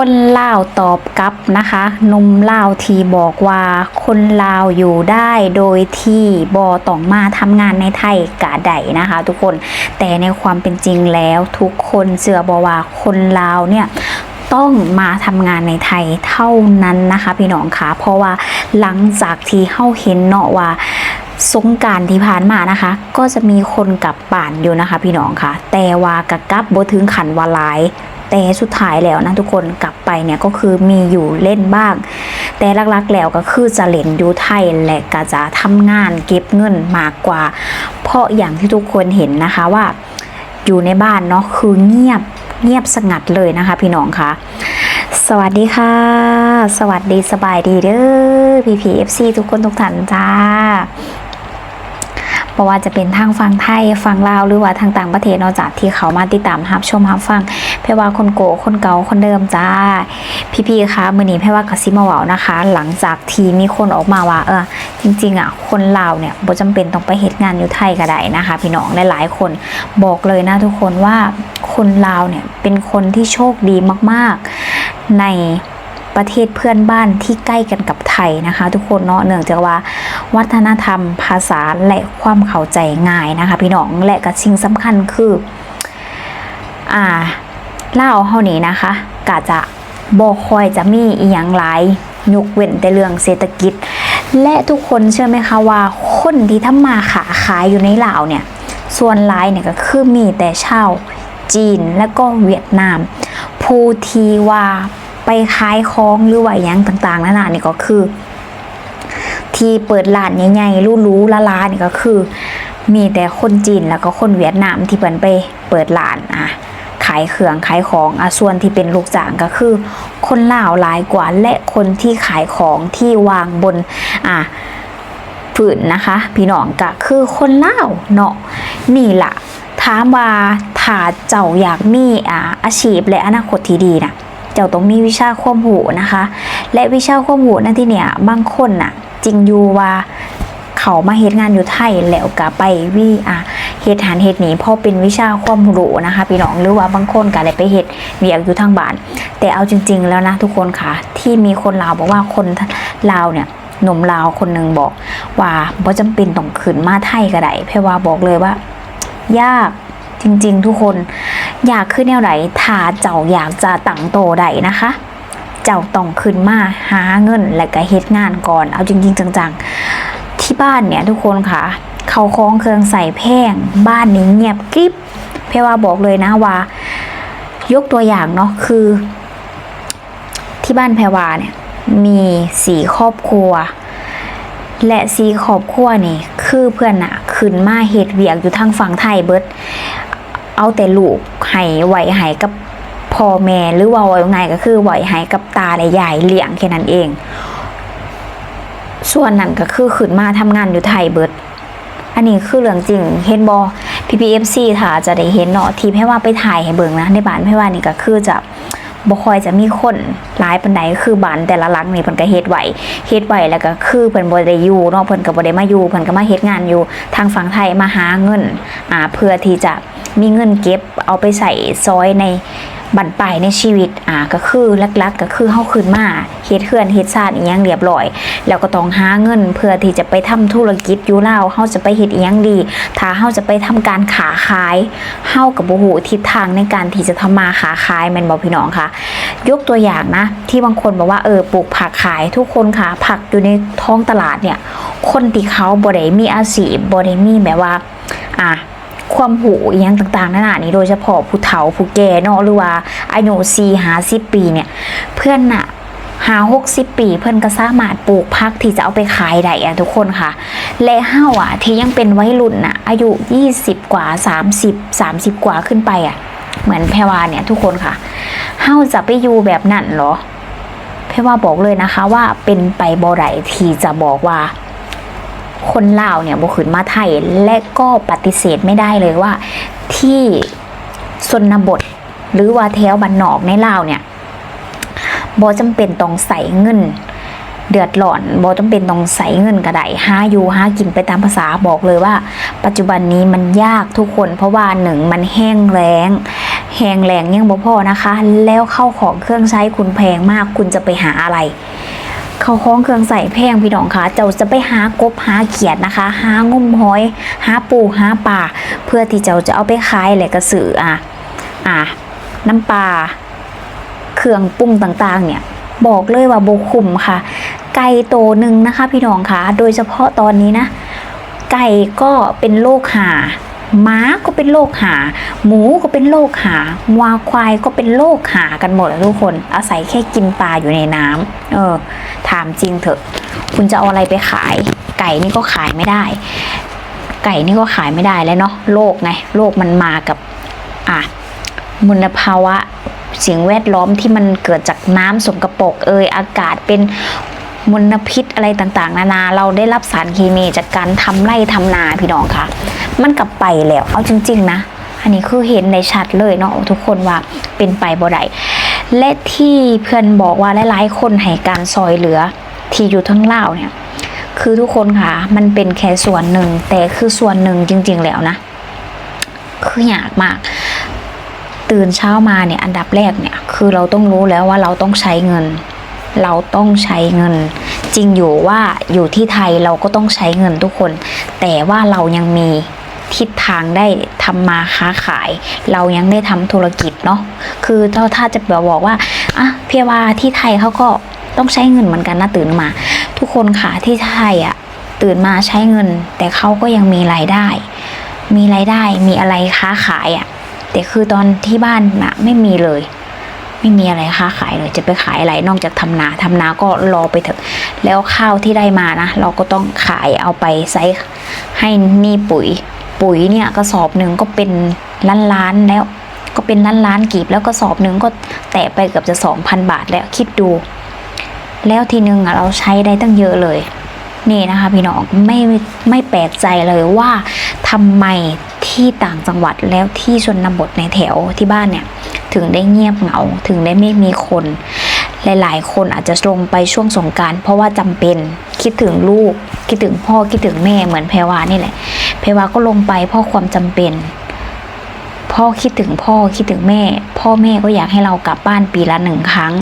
คนลาวตอบกลับนะคะนุ่มลาวทีบอกว่าคนลาวอยู่ได้โดยที่บอต้องมาทำงานในไทยกะใดนะคะ ทุกคนแต่ในความเป็นจริงแล้วทุกคนเชื่อบอกว่าคนลาวเนี่ยต้องมาทำงานในไทยเท่านั้นนะคะพี่น้องคะเพราะว่าหลังจากที่เข้าเห็นเนาะว่าสงการที่ผ่านมานะคะ ก็จะมีคนกลับบ้านอยู่นะคะ พี่น้องค่ะ แต่ว่ากะกลับบ่ถึงขันวาลาย แต่สุดท้ายแล้วนะทุกคนกลับไปเนี่ยก็คือมีอยู่เล่นบ้าง แต่ลักๆแล้วก็คือจะเล่นอยู่ไทยและก็จะทำงานเก็บเงินมากกว่า เพราะอย่างที่ทุกคนเห็นนะคะว่าอยู่ในบ้านเนาะคือเงียบเงียบสงัดเลยนะคะ พี่น้องคะสวัสดีค่ะ สวัสดีสบายดีเด้อพีพีเอฟซีทุกคนทุกท่านจ้าเพราะว่าจะเป็นทางฟังไทยฟังลาวหรือว่าทางต่างประเทศนอกจากที่เขามาติดตามรับชมรับฟัง แพ่ว่าคนโกคนเก่าคนเดิมจ้า พี่ๆคะมือนี้แพ่ว่ากสิมาเวานะคะ หลังจากที่มีคนออกมาว่า เออจริงๆอะคนลาวเนี่ยบ่จำเป็นต้องไปเหตุงานอยู่ไทยก็ได้นะคะ พี่น้องหลายๆคนบอกเลยนะทุกคนว่าคนลาวเนี่ยเป็นคนที่โชคดีมากๆในประเทศเพื่อนบ้านที่ใกล้กันกับไทยนะคะ ทุกคนเนาะเนื่องจากว่า วัฒนธรรมภาษาและความเข้าใจง่ายนะคะ พี่น้องและก็สิ่งสำคัญคือ อ่า ล่าวเฮานี้นะคะกะจะบ่คอยจะมีอีหยังหลายยกเว้นแต่เรื่องเศรษฐกิจ และทุกคนเชื่อไหมคะว่าคนที่ทำมาขาขายอยู่ในลาวเนี่ย ส่วนหลายเนี่ยก็คือมีแต่ชาวจีนและก็เวียดนาม ผู้ที่ว่าไปขายของหรือว่าอย่างต่างๆนั่นน่ะนี่ก็คือ ที่เปิดร้านใหญ่ๆรู้ๆละลานี่ก็คือ มีแต่คนจีนแล้วก็คนเวียดนามที่เปินไปเปิดร้านอะายเครื่องขายของอะส่วนที่เป็นลูกจ้างก็คือ คนลาวหลายกว่าและคนที่ขายของที่วางบนอะฝืนนะคะ พี่น้องก็คือคนลาวเนาะนี่ล่ะถามว่าถ้าเจ้าอยากมีอะอาชีพและอนาคตที่ดีนะเจ้าต้องมีวิชาความรู้นะคะ และวิชาความรู้นั่นที่เนี่ยบางคนน่ะ จริงอยู่ว่า เขามาเฮ็ดงานอยู่ไทยแล้วก็ไปวิอะเฮ็ดหันเฮ็ดนี้พราะเป็นวิชาความรู้นะคะพี่น้องหรือว่าบางคนก็ได้ไปเฮ็ดเวียกอยู่ทางบ้าน แต่เอาจริง ๆ แล้วนะทุกคนค่ะ ที่มีคนลาวบอกว่าคนลาวเนี่ยหนุ่มลาวคนหนึ่งบอก ว่าบ่จำเป็นต้องขึนมาไทยก็ได้เพราะว่าบอกเลยว่า ยากจริง ๆ ทุกคนอยากขึ้นแนวไหนถ้าเจ้าอยากจะตั้งโตได้นะคะเจ้าต้องขึ้นมาหาเงินและก็เฮ็ดงานก่อน เอาจริง ๆ จังๆ ที่บ้านเนี่ยทุกคนค่ะ เขาคล้องเครื่องใส่แพ่ง บ้านนี้เงียบกริบเพว่าบอกเลยนะว่า ยกตัวอย่างเนาะคือ ที่บ้านแพรวาเนี่ย มีสี่ครอบครัว และสี่ครอบครัวนี่คือเพื่อนอะขึ้นมาเฮ็ดเวียกอยู่ทางฝั่งไทยเบิดเอาแต่ลูกให้ไหว้ให้กับพ่อแม่หรือว่าไว้ไงก็คือไหว้ให้กับตาและยายเลี้ยงแค่นั้นเอง ส่วนนั้นก็คือขึ้นมาทำงานอยู่ไทยเบิด อันนี้คือเรื่องจริงเห็นบอ PPFC ถ้าจะได้เห็นเนาะที่ให้ว่าไปถ่ายให้เบิ่งนะ ในบ้านให้ว่านี่ก็คือจะบ่ค่อยจะมีคนหลายปานใดคือบ้านแต่ละหลังนี่เพิ่นก็เฮ็ดไหวเฮ็ดไหวแล้วก็คือเพิ่นบ่ได้อยู่เนาะเพิ่นก็บ่ได้มาอยู่เพิ่นก็มาเฮ็ดงานอยู่ทางฝั่งไทยมาหาเงินอ่าเพื่อที่จะมีเงินเก็บเอาไปใส่ซอยใน บั่นปลายในชีวิตอ่าก็คือลักๆก็คือเฮาขึ้นมาเฮ็ดเฮือนเฮ็ดซ่านอีหยังเรียบร้อย แล้วก็ต้องหาเงินเพื่อที่จะไปทำธุรกิจอยู่ลาวเฮาจะไปเฮ็ดอีหยังดี ถ้าเฮาจะไปทำการขาขายเฮากับบ่ฮู้ทิศทางในการที่จะทำมาขาขายแม่นบ่พี่น้องคะยกตัวอย่างนะ ที่บางคนบอกว่าเออปลูกผักขายทุกคนค่ะ ผักอยู่ในท้องตลาดเนี่ย คนที่เขาบ่ได้มีอาชีพบ่ได้มีแบบว่าอะ ความหูอหยังต่างๆนั่นน่ะนี่โดยเฉพาะผู้เฒ่าผู้แก่เนาะหรือว่าอายุสี่หาสิบปีเนี่ยเพื่อนน่ะหาหกสิบปีเพื่อนก็สามารถปลูกพักที่จะเอาไปขายได้อะทุกคนค่ะ และเฮาอะที่ยังเป็นวัยรุ่นน่ะอายุยี่สิบกว่าสามสิบสามสิบกว่าขึ้นไปอะเหมือนแพรวาเนี่ยทุกคนค่ะเฮาจะไปอยู่แบบนั้นเหรอแพรวาบอกเลยนะคะว่าเป็นไปบ่ได้ที่จะบอกว่า คนลาวเนี่ยบุขึ้นมาไทยและก็ปฏิเสธไม่ได้เลยว่า ที่ชนบท หรือว่าแถวบันนอกในลาวเนี่ยบอจำเป็นต้องใส่เงิน เดือดร้อนบอจำเป็นต้องใส่เงินกระไดหาอยู่หากินไปตามภาษาบอกเลยว่า ปัจจุบันนี้มันยากทุกคน เพราะว่าหนึ่งมันแห้งแล้งแห้งแหลงยังบ่พอนะคะ แล้วเข้าของเครื่องใช้คุณแพงมากคุณจะไปหาอะไร เข้าของเครื่องใส่แพงพี่น้องคะเจ้าจะไปหากบหาเขียดนะคะ หางมหอย หาปูหาปลาเพื่อที่เจ้าจะเอาไปขายแหละกระสืออะอะน้ำปลาเครื่องปรุงต่างๆ เนี่ย บอกเลยว่าโบคุมค่ะ ไก่โตหนึ่งนะคะ พี่น้องคะโดยเฉพาะตอนนี้นะ ไก่ก็เป็นโรคหา หมาก็เป็นโรคหา หมูก็เป็นโรคหาวัวควายก็เป็นโรคหากันหมดอะทุกคน อาศัยแค่กินปลาอยู่ในน้ำเออ ถามจริงเถอะ คุณจะเอาอะไรไปขาย ไก่นี่ก็ขายไม่ได้ ไก่นี่ก็ขายไม่ได้แล้วเนาะโรคไงโรคมันมากับ อะมลภาวะสิ่งแวดล้อมที่มันเกิดจากน้ำสกปรกเอยอากาศเป็นมลพิษอะไรต่างๆ นานา เราได้รับสารเคมีจากการทำไร่ทำนาพี่น้องค่ะ มันกลับไปแล้ว เอาจริง ๆ นะ อันนี้คือเห็นในชัดเลยเนาะทุกคนว่าเป็นไปบ่ได้และที่เพื่อนบอกว่าหลายๆคนให้การซอยเหลือที่อยู่ทั้งเล่าเนี่ย คือทุกคนค่ะ มันเป็นแค่ส่วนหนึ่ง แต่คือส่วนหนึ่งจริง ๆ แล้วนะ คืออยากมาก ตื่นเช้ามาเนี่ย อันดับแรกเนี่ย คือเราต้องรู้แล้วว่าเราต้องใช้เงิน เราต้องใช้เงิน จริงอยู่ว่าอยู่ที่ไทยเราก็ต้องใช้เงินทุกคน แต่ว่าเรายังมี ทิศทางได้ทำมาค้าขาย เรายังได้ทำธุรกิจเนาะคือถ้าถ้าจะบอกว่าอะเพียว่าที่ไทยเขาก็ต้องใช้เงินเหมือนกันนะตื่นมา ทุกคนค่ะที่ไทยอะ่ะตื่นมาใช้เงิน แต่เขาก็ยังมีรายได้ มีรายได้มีอะไรค้าขายอะ่ะแต่คือตอนที่บ้านนะไม่มีเลย ไม่มีอะไรค้าขายเลย จะไปขายอะไรนอกจากทำนาทำนาก็รอไปเถอะ แล้วข้าวที่ได้มานะ เราก็ต้องขายเอาไปใช้ให้มีปุ๋ย ปุ๋ยเนี่ยกระสอบหนึ่งก็เป็นล้านล้านแล้ว ก็เป็นล้านล้านกีบแล้วกระสอบหนึ่งก็แตะไปเกือบจะสองพันบาทแล้วคิดดู แล้วทีนึงอะเราใช้ได้ตั้งเยอะเลย นี่นะคะพี่น้องไม่ไม่แปลกใจเลยว่าทำไมที่ต่างจังหวัดแล้วที่ชนบทในแถวที่บ้านเนี่ย ถึงได้เงียบเหงาถึงได้ไม่มีคน หลายๆ คนอาจจะลงไปช่วงสงการเพราะว่าจำเป็นคิดถึงลูก คิดถึงพ่อคิดถึงแม่เหมือนแพรวานี่แหละ แพวาก็ลงไปเพราะความจำเป็น พ่อคิดถึงพ่อคิดถึงแม่ พ่อแม่ก็อยากให้เรากลับบ้านปีละหนึ่งครั้ง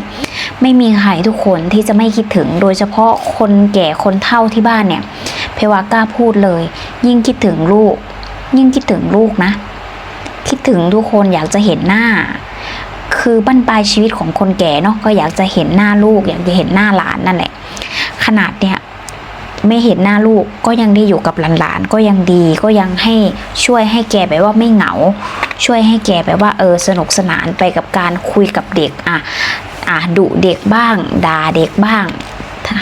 ไม่มีใครทุกคนที่จะไม่คิดถึง โดยเฉพาะคนแก่คนเฒ่าที่บ้านเนี่ย เพวากล้าพูดเลย ยิ่งคิดถึงลูก ยิ่งคิดถึงลูกนะ คิดถึงทุกคนอยากจะเห็นหน้าคือบั้นปลายชีวิตของคนแก่เนาะก็อยากจะเห็นหน้าลูก อยากจะเห็นหน้าหลานนั่นแหละขนาดเนี่ย ไม่เห็นหน้าลูกก็ยังได้อยู่กับหลานๆก็ยังดีก็ยังให้ช่วยให้แกแบบว่าไม่เหงา ช่วยให้แกแบบว่าเออสนุกสนานไปกับการคุยกับเด็กอะอะดุเด็กบ้างด่าเด็กบ้าง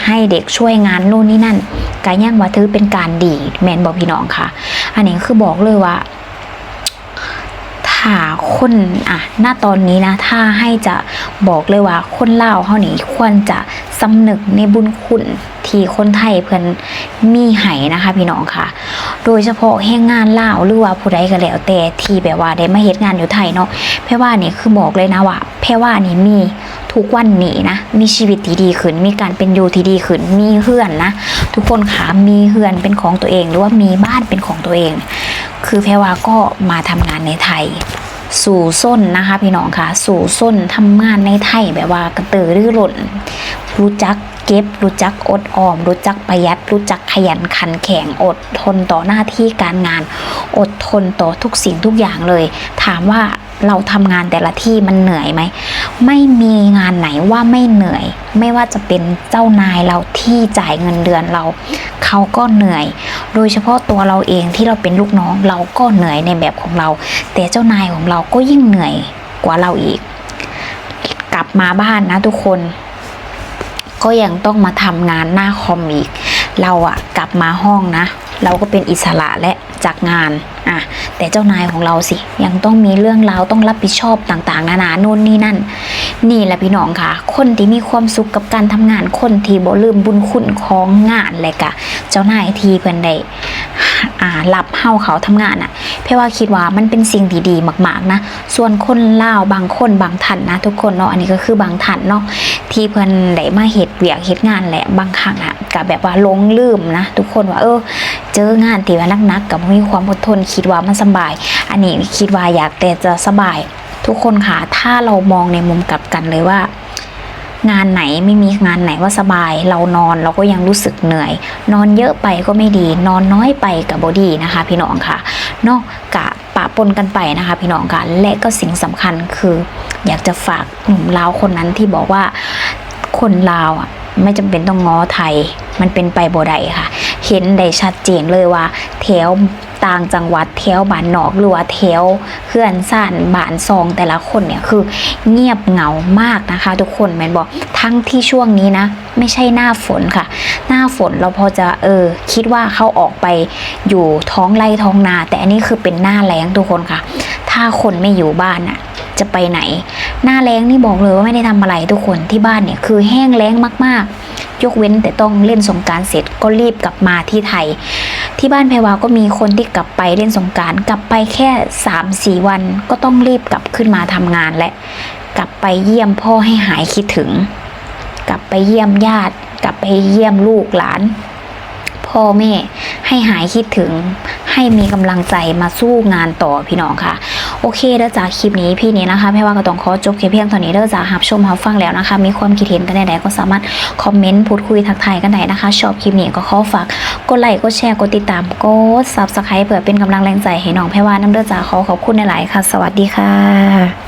ให้เด็กช่วยงานนู่นนี่นั่นกาย่างว่าถือเป็นการดีแมนบอกพี่น้องค่ะ อันนี้คือบอกเลยว่าาคนอะหน้าตอนนี้นะถ้าให้จะบอกเลยว่าคนเล่าเขานี่ควรจะสำนึกในบุญคุณที่คนไทยเพิ่อนมีให้นะคะ พี่น้องค่ะ โดยเฉพาะแห่งงานเล่าหรือว่าผู้ใดก็แล้วแต่ที่แบบว่าได้มาเฮ็ดงานอยู่ไทยเนาะแพ่ว่านี่คือบอกเลยนะว่าแพ่ว่านี่มีทุกวันนี้นะมีชีวิตที่ดีขึ้น มีการเป็นอยู่ที่ดีขึ้นมีเฮือนนะทุกคนค่ะมีเฮือนเป็นของตัวเอง หรือว่ามีบ้านเป็นของตัวเอง คือแพรวาก็มาทำงานในไทย สู่ส้นนะคะพี่น้องค่ะ สู่ส้นทำงานในไทยแบบว่ากระตือรือร้นรู้จัก เก็บ รู้จักอดออม รู้จักประหยัด รู้จักขยันขันแข็งอดทนต่อหน้าที่การงาน อดทนต่อทุกสิ่งทุกอย่างเลย ถามว่าเราทำงานแต่ละที่มันเหนื่อยไหม ไม่มีงานไหนว่าไม่เหนื่อย ไม่ว่าจะเป็นเจ้านายเราที่จ่ายเงินเดือนเรา เขาก็เหนื่อย โดยเฉพาะตัวเราเองที่เราเป็นลูกน้องเราก็เหนื่อยในแบบของเรา แต่เจ้านายของเราก็ยิ่งเหนื่อยกว่าเราอีก กลับมาบ้านนะทุกคน ก็ยังต้องมาทำงานหน้าคอมอีก เราอะกลับมาห้องนะ เราก็เป็นอิสระและจากงาน อะแต่เจ้านายของเราสิยังต้องมีเรื่องราวต้องรับผิดชอบต่างๆ นานาโน่นนี่นั่น นี่แหละพี่น้องค่ะ คนที่มีความสุขกับการทำงานคนที่บ่ลืมบุญคุณของงานเลยกะ เจ้านายทีเพิ่นได้อ่ารับเฮาเขาทำงานอะเพราะว่าคิดว่ามันเป็นสิ่งดีๆมาก ๆนะ ส่วนคนเล่าบางคนบางท่านนะทุกคนเนาะอันนี้ก็คือบางท่านเนาะที่เพิ่นได้มาเฮ็ดเวียกเฮ็ดงานแหละบางครั้งอะก็แบบว่าลงลืมนะ ทุกคนว่าเออ เจองานที่ว่านักๆกับมีความอดทนคิดว่ามันสบาย อันนี้คิดว่าอยากแต่จะสบาย ทุกคนค่ะถ้าเรามองในมุมกลับกันเลยว่า งานไหนไม่มีงานไหนว่าสบาย เรานอนเราก็ยังรู้สึกเหนื่อย นอนเยอะไปก็ไม่ดี นอนน้อยไปกับบอดี้นะคะ พี่น้องค่ะนอกกะปะปนกันไปนะคะ พี่น้องค่ะและก็สิ่งสำคัญคือ อยากจะฝากหนุ่มลาวคนนั้นที่บอกว่าคนลาวอะไม่จำเป็นต้องง้อไทย มันเป็นไปบ่ได้ค่ะ เห็นได้ชัดเจนเลยว่าแถว ต่างจังหวัดแถวบ้านนอกหรือว่าแถวเขื่อนซ่านบ้านซองแต่ละคนเนี่ยคือเงียบเหงามากนะคะ ทุกคนแมนบอกทั้งที่ช่วงนี้นะ ไม่ใช่หน้าฝนค่ะ หน้าฝนเราพอจะเออคิดว่าเขาออกไปอยู่ท้องไร่ท้องนา แต่อันนี้คือเป็นหน้าแล้งทุกคนค่ะ ถ้าคนไม่อยู่บ้านน่ะ จะไปไหน หน้าแล้งนี่บอกเลยว่าไม่ได้ทำอะไรทุกคนที่บ้านเนี่ยคือแห้งแล้งมากๆ ยกเว้นแต่ต้องเล่นสงการเสร็จก็รีบกลับมาที่ไทย ที่บ้านแพรวาก็มีคนที่กลับไปเล่นสงการกลับไปแค่ 3 4 วันก็ต้องรีบกลับขึ้นมาทำงานและ กลับไปเยี่ยมพ่อให้หายคิดถึง กลับไปเยี่ยมญาติ กลับไปเยี่ยมลูกหลานพ่อแม่ให้หายคิดถึงให้มีกำลังใจมาสู้งานต่อพี่น้องค่ะ โอเคเด้อจากคลิปนี้พี่นี้นะคะไม่ว่าก็ต้องขอจบแค่เพียงเท่านี้เด้อจากหับชมหับฟังแล้วนะคะ มีความคิดเห็นกันใดๆก็สามารถคอมเมนต์พูดคุยทักทายกันได้นะคะ ชอบคลิปนี้ก็ขอฝากกดไลค์กดแชร์กดติดตามกดซับสไครป์เพื่อเป็นกำลังแรงใจให้น้องแพรวาน้ำเด้อจากขอขอบคุณหลายๆค่ะ สวัสดีค่ะ